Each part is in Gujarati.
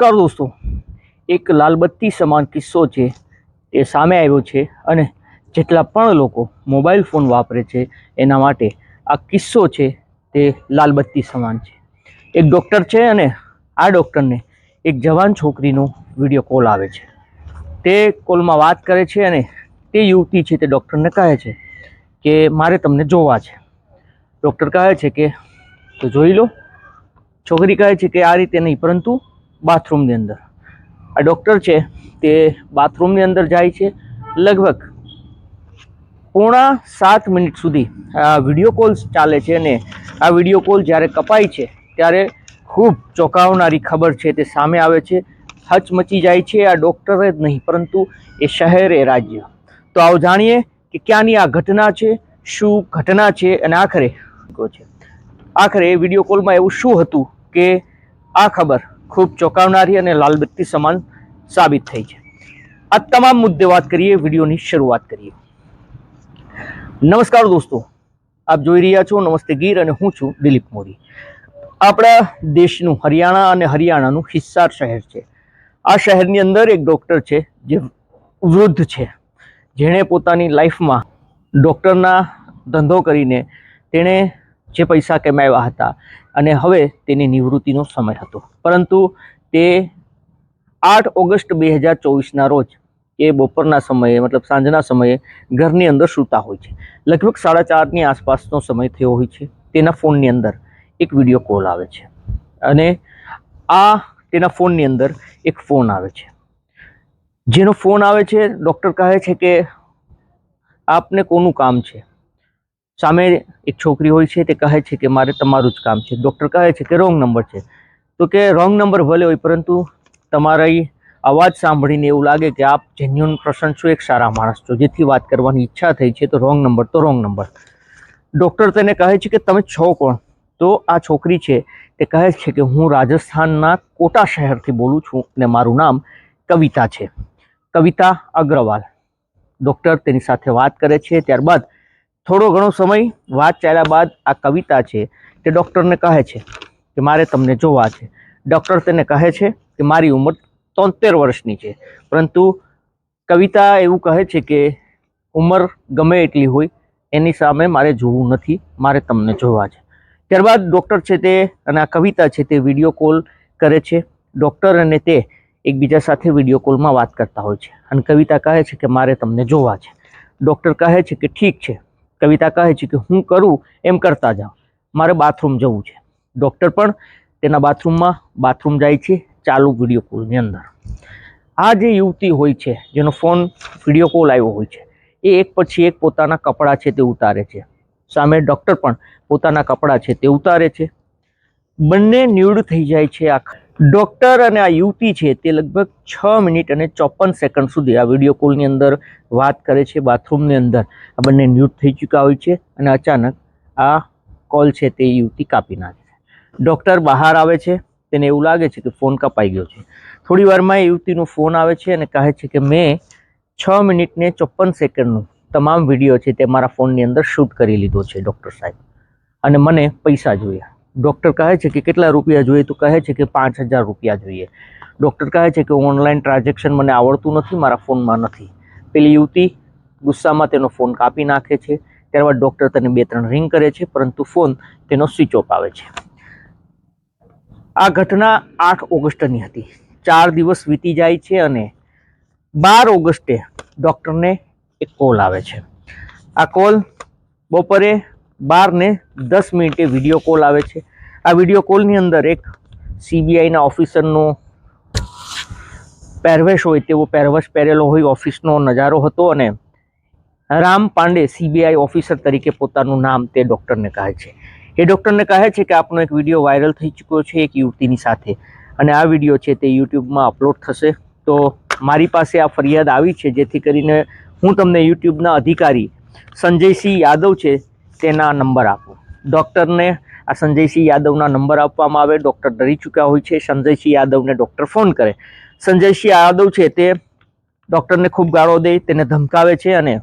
નમસ્કાર દોસ્તો. એક લાલબત્તી સમાન કિસ્સો છે એ સામે આવ્યો છે અને જેટલા પણ લોકો મોબાઈલ ફોન વાપરે છે, એના માટે આ કિસ્સો છે, તે લાલબત્તી સમાન છે. એક ડૉક્ટર છે અને આ ડૉક્ટરને એક જવાન છોકરીનો વીડિયો કોલ આવે છે. તે કોલમાં વાત કરે છે અને તે યુવતી છે તે ડૉક્ટરને કહે છે કે, મારે તમને જોવા છે. ડૉક્ટર કહે છે કે, તો જોઈ લો. છોકરી કહે છે કે, આ રીતે નહીં, પરંતુ બાથરૂમની અંદર. આ ડૉક્ટર છે, તે બાથરૂમની અંદર જાય છે, લગભગ પોણા સાત મિનિટ સુધી આ વીડિયો કોલ્સ ચાલે છે અને આ વીડિયો કોલ જ્યારે કપાય છે, ત્યારે ખૂબ ચોંકાવનારી ખબર છે તે સામે આવે છે. હચમચી જાય છે, આ ડૉક્ટરે જ નહીં, પરંતુ એ શહેર, એ રાજ્ય. તો આવો જાણીએ કે ક્યાંની આ ઘટના છે, શું ઘટના છે અને આખરે છે? આખરે વીડિયો કોલમાં એવું શું હતું કે આ ખબર ખૂબ ચોંકાવનારી અને લાલબત્તી સમાન સાબિત થઈ છે. આ તમામ મુદ્દે વાત કરીએ, વિડીયોની શરૂઆત કરીએ. નમસ્કાર દોસ્તો, આપ જોઈ રહ્યા છો નમસ્તે ગીર અને હું છું દિલીપ મોદી. આપણા દેશનું હરિયાણા અને હરિયાણાનું હિસ્સાર શહેર છે. આ શહેરની અંદર એક ડૉક્ટર છે, જે વૃદ્ધ છે. જેણે પોતાની લાઈફમાં ડૉક્ટરના ધંધો કરીને તેણે જે પૈસા કમાવ્યા હતા. અને હવે તેની નિવૃત્તિનો સમય હતો. પરંતુ તે આઠ ઓગસ્ટ બે હજાર ચોવીસના રોજ એ બપોરના સમયે, મતલબ સાંજના સમયે ઘરની અંદર સૂતા હોય છે. લગભગ સાડા ચારની આસપાસનો સમય થયો હોય છે. તેના ફોનની અંદર એક વીડિયો કોલ આવે છે. અને આ તેના ફોનની અંદર એક ફોન આવે છે. જેનો ફોન આવે છે, ડૉક્ટર કહે છે કે આપને કોનું કામ છે? સામે એક છોકરી હોય છે તે કહે છે કે મારે તમારું જ કામ છે. ડૉક્ટર કહે છે કે રોંગ નંબર છે. તો કે રોંગ નંબર ભલે હોય પરંતુ તમારી અવાજ સાંભળીને એવું લાગે કે આપ જેન્યુન પ્રસન્ન છો, એક સારા માણસ છો. જેથી વાત કરવાની ઈચ્છા થઈ છે તો રોંગ નંબર તો રોંગ નંબર ડૉક્ટર તેને કહે છે કે તમે છો કોણ? તો આ છોકરી છે તે કહે છે કે હું રાજસ્થાનના કોટા શહેરથી બોલું છું અને મારું નામ કવિતા છે. કવિતા અગ્રવાલ. ડૉક્ટર તેની સાથે વાત કરે છે. ત્યારબાદ થોડો ઘણો સમય વાત ચાલ્યા બાદ આ કવિતા છે તે ડૉક્ટરને કહે છે કે મારે તમને જોવા છે. ડૉક્ટર તેને કહે છે કે મારી ઉંમર તોતેર વર્ષની છે. પરંતુ કવિતા એવું કહે છે કે ઉંમર ગમે એટલી હોય એની સામે મારે જોવું નથી, મારે તમને જોવા છે. ત્યારબાદ ડૉક્ટર છે તે અને આ કવિતા છે તે વીડિયો કોલ કરે છે. ડૉક્ટર અને તે એકબીજા સાથે વીડિયો કોલમાં વાત કરતા હોય છે અને કવિતા કહે છે કે મારે તમને જોવા છે. ડૉક્ટર કહે છે કે ઠીક છે કવિતા કહે છે કે હું કરું એમ કરતા જાઓ. મારે બાથરૂમ જવું છે. ડૉક્ટર પણ તેના બાથરૂમમાં બાથરૂમ જાય છે ચાલુ વીડિયો કોલની અંદર. આ જે યુવતી હોય છે, જેનો ફોન વીડિયો કોલ આવ્યો હોય છે, એ એક પછી એક પોતાના કપડાં છે તે ઉતારે છે. સામે ડૉક્ટર પણ પોતાના કપડાં છે તે ઉતારે છે. બંને ન્યૂડ થઈ જાય છે આ ડૉક્ટર અને આ યુવતી છે તે લગભગ છ મિનિટ અને ચોપન સેકન્ડ સુધી આ વીડિયો કોલની અંદર વાત કરે છે બાથરૂમની અંદર. આ બંને ન્યૂટ થઈ ચૂક્યા હોય છે અને અચાનક આ કોલ છે તે યુવતી કાપી નાખે છે. ડૉક્ટર બહાર આવે છે, તેને એવું લાગે છે કે ફોન કપાઈ ગયો છે. થોડી વારમાં એ યુવતીનો ફોન આવે છે અને કહે છે કે, મેં છ મિનિટને ચોપન સેકન્ડનું તમામ વીડિયો છે તે મારા ફોનની અંદર શૂટ કરી લીધો છે, ડૉક્ટર સાહેબ. અને મને પૈસા જોઈએ ડૉક્ટર કહે છે કે કેટલા રૂપિયા જોઈએ? તો કહે છે કે પાંચ હજાર રૂપિયા જોઈએ. ડૉક્ટર કહે છે કે ઓનલાઈન ટ્રાન્ઝેક્શન મને આવડતું નથી, મારા ફોનમાં નથી. પેલી યુવતી ગુસ્સામાં તેનો ફોન કાપી નાખે છે. ત્યારબાદ ડૉક્ટર તેને બે ત્રણ રિંગ કરે છે, પરંતુ ફોન તેનો સ્વિચ ઓફ આવે છે. આ ઘટના આઠ ઓગસ્ટની હતી. ચાર દિવસ વીતી જાય છે અને બાર ઓગસ્ટે ડૉક્ટરને એક કોલ આવે છે. આ કોલ બપોરે બાર ને દસ મિનિટે વીડિયો કોલ આવે છે. આ વીડિયો કોલની અંદર એક સીબીઆઈના ઓફિસરનો પહેરવેશ હોય, તેવો પહેરવેશ પહેરેલો હોય ઓફિસનો નજારો હતો અને રામ પાંડે સીબીઆઈ ઓફિસર તરીકે પોતાનું નામ તે ડૉક્ટરને કહે છે. એ ડૉક્ટરને કહે છે કે આપનો એક વીડિયો વાયરલ થઈ ચૂક્યો છે એક યુવતીની સાથે અને આ વીડિયો છે તે યુટ્યુબમાં અપલોડ થશે. તો મારી પાસે આ ફરિયાદ આવી છે, જેથી કરીને હું તમને યુટ્યુબના અધિકારી સંજયસિંહ યાદવ છે તેના નંબર આપો. ડૉક્ટરને આ સંજયસિંહ યાદવના નંબર આપવામાં આવે, ડૉક્ટર ડરી ચૂક્યા હોય છે, સંજયસિંહ યાદવને ડૉક્ટર ફોન કરે. સંજયસિંહ યાદવ છે તે ડૉક્ટરને ખૂબ ગાળો દે, તેને ધમકાવે છે અને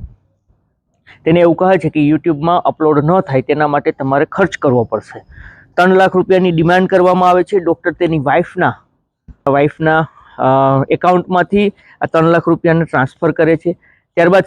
તેને એવું કહે છે કે યુટ્યુબમાં અપલોડ ન થાય તેના માટે તમારે ખર્ચ કરવો પડશે. ત્રણ લાખ રૂપિયાની ડિમાન્ડ કરવામાં આવે છે, ડૉક્ટર તેની વાઈફના વાઈફના એકાઉન્ટમાંથી આ ત્રણ લાખ રૂપિયાને ટ્રાન્સફર કરે છે. ત્યારબાદ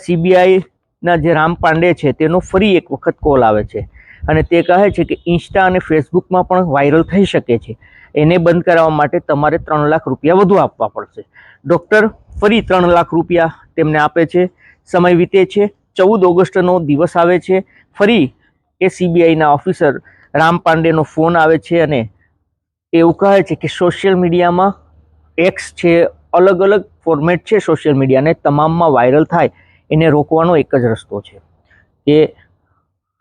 સીબીઆઈના જે રામ પાંડે છે, તેનો ફરી એક વખત કોલ આવે છે. અને તે કહે છે કે ઇન્સ્ટા અને ફેસબુકમાં પણ વાયરલ થઈ શકે છે. એને બંધ કરાવવા માટે તમારે ત્રણ લાખ રૂપિયા વધુ આપવા પડશે. ડૉક્ટર ફરી ત્રણ લાખ રૂપિયા તેમને આપે છે. સમય વીતે છે. ચૌદ ઓગસ્ટનો દિવસ આવે છે. ફરી એ સીબીઆઈના ઓફિસર રામ પાંડેનો ફોન આવે છે અને એવું કહે છે કે સોશિયલ મીડિયામાં એક્સ છે અલગ અલગ ફોર્મેટ છે સોશિયલ મીડિયાને તમામમાં વાયરલ થાય. એને રોકવાનો એક જ રસ્તો છે કે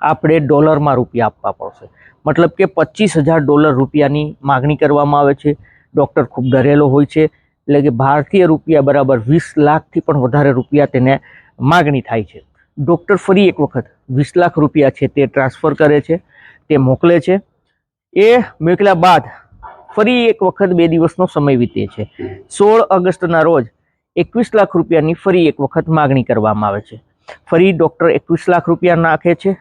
આપણે ડોલરમાં રૂપિયા આપવા પડશે. મતલબ કે પચીસ હજાર ડોલર રૂપિયાની માગણી કરવામાં આવે છે. ડૉક્ટર ખૂબ ડરેલો હોય છે. એટલે કે ભારતીય રૂપિયા બરાબર વીસ લાખથી પણ વધારે રૂપિયા તેને માગણી થાય છે. ડૉક્ટર ફરી એક વખત વીસ લાખ રૂપિયા છે તે ટ્રાન્સફર કરે છે, તે મોકલે છે. એ મોકલ્યા બાદ ફરી એક વખત બે દિવસનો સમય વીતે છે. સોળ ઓગસ્ટના રોજ એકવીસ લાખ રૂપિયાની ફરી એક વખત માગણી કરવામાં આવે છે. ફરી ડૉક્ટર એકવીસ લાખ રૂપિયા નાખે છે.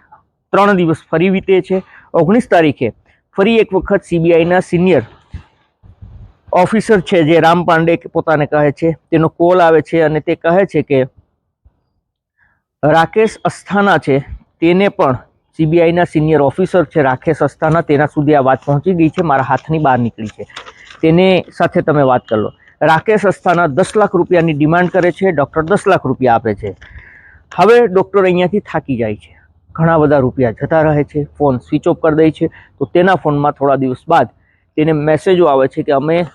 ત્રણ દિવસ ફરી વીતે છે. ઓગણીસ તારીખે ફરી એક વખત સીબીઆઈના સિનિયર ઓફિસર છે જે રામ પાંડે પોતાને કહે છે. તેનો કોલ આવે છે અને તે કહે છે કે રાકેશ અસ્થાના છે. તેને પણ સીબીઆઈના સિનિયર ઓફિસર છે રાકેશ અસ્થાના. તેના સુધી આ વાત પહોંચી ગઈ છે. મારા હાથની બહાર નીકળી છે. તેને સાથે તમે વાત કરી લો. રાકેશ અસ્થાના દસ લાખ રૂપિયાની ડિમાન્ડ કરે છે, ડૉક્ટર દસ લાખ રૂપિયા આપે છે. હવે ડૉક્ટર અહીંયાથી થાકી જાય છે. ઘણા બધા રૂપિયા જતા રહે છે, ફોન સ્વિચ ઓફ કરી દે છે. તો તેના ફોનમાં થોડા દિવસ બાદ તેને મેસેજો આવે છે કે અમે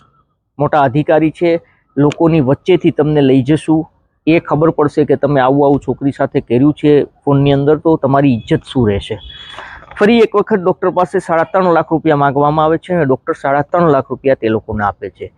મોટા અધિકારી છે, લોકોની વચ્ચેથી તમને લઈ જશું. એ ખબર પડશે કે તમે આવું આવું છોકરી સાથે કર્યું છે ફોનની અંદર, તો તમારી ઇજ્જત શું રહેશે? ફરી એક વખત ડૉક્ટર પાસે સાડા ત્રણ લાખ રૂપિયા માગવામાં આવે છે અને ડૉક્ટર સાડા ત્રણ લાખ રૂપિયા તે લોકોને આપે છે.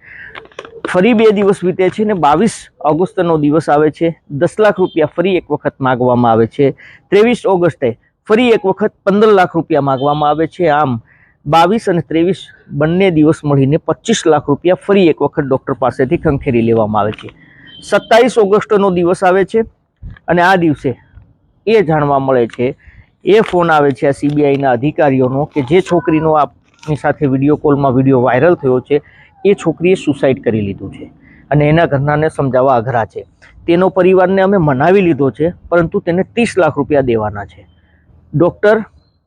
ફરી બે દિવસ વીતે છે ને બાવીસ ઓગસ્ટનો દિવસ આવે છે. દસ લાખ રૂપિયા ફરી એક વખત માગવામાં આવે છે. ત્રેવીસ ઓગસ્ટે ફરી એક વખત પંદર લાખ રૂપિયા માગવામાં આવે છે. આમ બાવીસ અને ત્રેવીસ બંને દિવસ મળીને પચીસ લાખ રૂપિયા ફરી એક વખત ડૉક્ટર પાસેથી ખંખેરી લેવામાં આવે છે. સત્તાવીસ ઓગસ્ટનો દિવસ આવે છે અને આ દિવસે એ જાણવા મળે છે, એ ફોન આવે છે આ સીબીઆઈના અધિકારીઓનો કે જે છોકરીનો આપની સાથે વીડિયો કોલમાં વીડિયો વાયરલ થયો છે એ છોકરીએ સુસાઇડ કરી લીધું છે. અને એના ઘરનાને સમજાવવા અઘરા છે. તેનો પરિવારને અમે મનાવી લીધો છે, પરંતુ તેને ત્રીસ લાખ રૂપિયા દેવાના છે. ડૉક્ટર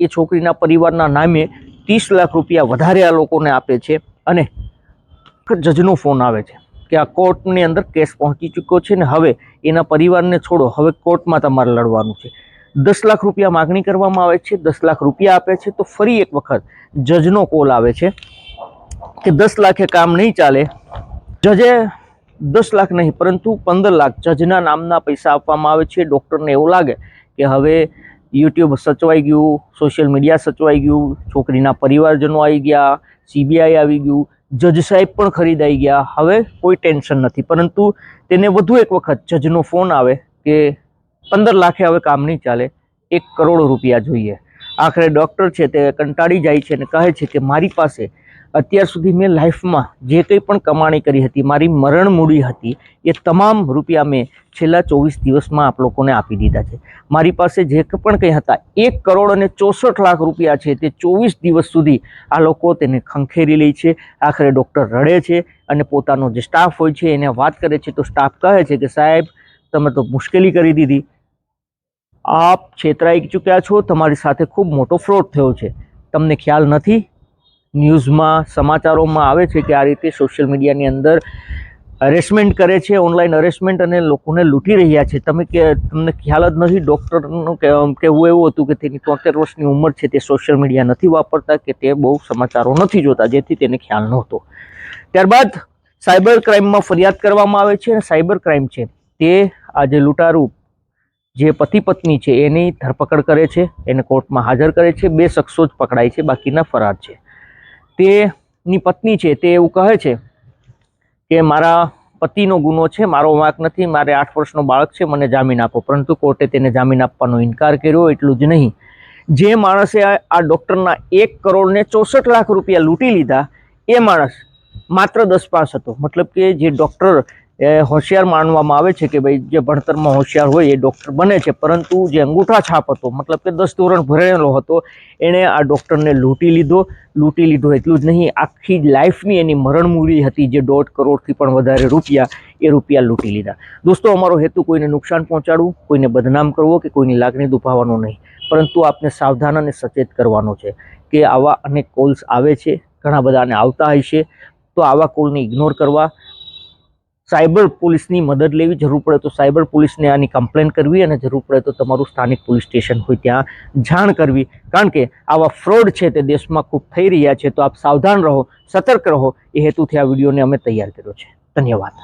એ છોકરીના પરિવારના નામે ત્રીસ લાખ રૂપિયા વધારે આ લોકોને આપે છે અને જજનો ફોન આવે છે કે આ કોર્ટની અંદર કેસ પહોંચી ચૂક્યો છે ને હવે એના પરિવારને છોડો, હવે કોર્ટમાં તમારે લડવાનું છે. દસ લાખ રૂપિયા માગણી કરવામાં આવે છે, દસ લાખ રૂપિયા આપે છે, તો ફરી એક વખત જજનો કોલ આવે છે. કે દસ લાખે કામ નહીં ચાલે. જજે દસ લાખ નહીં, પરંતુ પંદર લાખ જજના નામના પૈસા આપવામાં આવે છે. ડૉક્ટરને એવું લાગે કે હવે યુટ્યુબ સચવાઈ ગયું, સોશિયલ મીડિયા સચવાઈ ગયું, છોકરીના પરિવારજનો આવી ગયા, સીબીઆઈ આવી ગયું, જજ સાહેબ પણ ખરીદાઈ ગયા. હવે કોઈ ટેન્શન નથી, પરંતુ તેને વધુ એક વખત જજનો ફોન આવે કે પંદર લાખે હવે કામ નહીં ચાલે, એક કરોડ રૂપિયા જોઈએ. આખરે ડૉક્ટર છે તે કંટાળી જાય છે અને કહે છે કે મારી પાસે અત્યાર સુધી મેં લાઈફમાં જે કંઈ પણ કમાણી કરી હતી, મારી મરણ મૂડી હતી, એ તમામ રૂપિયા મેં છેલ્લા ચોવીસ દિવસમાં આપ લોકોને આપી દીધા છે. મારી પાસે જે પણ કંઈ હતા, એક કરોડ અને ચોસઠ લાખ રૂપિયા છે તે ચોવીસ દિવસ સુધી આ લોકો તેને ખંખેરી લે છે, આખરે ડૉક્ટર રડે છે અને પોતાનો જે સ્ટાફ હોય છે એને વાત કરે છે. તો સ્ટાફ કહે છે કે, સાહેબ, તમે તો મુશ્કેલી કરી દીધી. આપ છેતરાઈ ચૂક્યા છો, તમારી સાથે ખૂબ મોટો ફ્રોડ થયો છે. તમને ખ્યાલ નથી? ન્યૂઝમાં સમાચારોમાં આવે છે કે આ રીતે સોશિયલ મીડિયાની અંદર અરેસ્ટમેન્ટ કરે છે ઓનલાઈન અરેસ્ટમેન્ટ અને લોકોને લૂંટી રહ્યા છે. તમે કે, તમને ખ્યાલ જ નથી ડૉક્ટરનું કહેવું એવું હતું કે તેની તોતેર વર્ષની ઉંમર છે, તે સોશિયલ મીડિયા નથી વાપરતા કે તે બહુ સમાચારો નથી જોતા, જેથી તેને ખ્યાલ નહોતો. ત્યારબાદ સાયબર ક્રાઇમમાં ફરિયાદ કરવામાં આવે છે અને સાયબર ક્રાઇમ છે, તે આ જે લૂંટારૂ જે પતિ પત્ની છે, એની ધરપકડ કરે છે, એને કોર્ટમાં હાજર કરે છે, બે શખ્સો જ પકડાય છે, બાકીના ફરાર છે. તેની પત્ની છે તે એવું કહે છે કે મારા પતિનો ગુનો છે, મારો વાંક નથી, મારે આઠ વર્ષનો બાળક છે, મને જામીન આપો. પરંતુ કોર્ટે તેને જામીન આપવાનો ઇનકાર કર્યો, એટલું જ નહીં. જે માણસે આ ડૉક્ટરના એક કરોડને ચોસઠ લાખ રૂપિયા લૂંટી લીધા, એ માણસ માત્ર દસ પાસ હતો. મતલબ કે જે ડૉક્ટર એ હોશિયાર માનવામાં આવે છે કે ભાઈ જે ભણતરમાં હોશિયાર હોય એ ડૉક્ટર બને છે. પરંતુ જે અંગૂઠા છાપ હતો, મતલબ કે દસ ધોરણ ભરેલો હતો, એણે આ ડૉક્ટરને લૂંટી લીધો. લૂંટી લીધો એટલું જ નહીં, આખી લાઈફની એની મરણમૂરી હતી જે દોઢ કરોડથી પણ વધારે રૂપિયા એ રૂપિયા લૂંટી લીધા. દોસ્તો, અમારો હેતુ કોઈને નુકસાન પહોંચાડવું, કોઈને બદનામ કરવો કે કોઈની લાગણી દુભાવવાનો નહીં. પરંતુ આપને સાવધાન અને સચેત કરવાનો છે કે આવા અનેક કોલ્સ આવે છે, ઘણા બધાને આવતા હશે તો આવા કોલને ઇગ્નોર કરવા સાયબર પોલીસની મદદ લેવી જરૂર પડે તો સાયબર પોલીસને આની કમ્પ્લેન કરવી અને જરૂર પડે તો તમારું સ્થાનિક પોલીસ સ્ટેશન હોય ત્યાં જાણ કરવી. કારણ કે આવા ફ્રોડ છે તે દેશમાં ખૂબ થઈ રહ્યા છે, તો આપ સાવધાન રહો, સતર્ક રહો. એ હેતુથી આ વિડીયોને અમે તૈયાર કર્યો છે. ધન્યવાદ.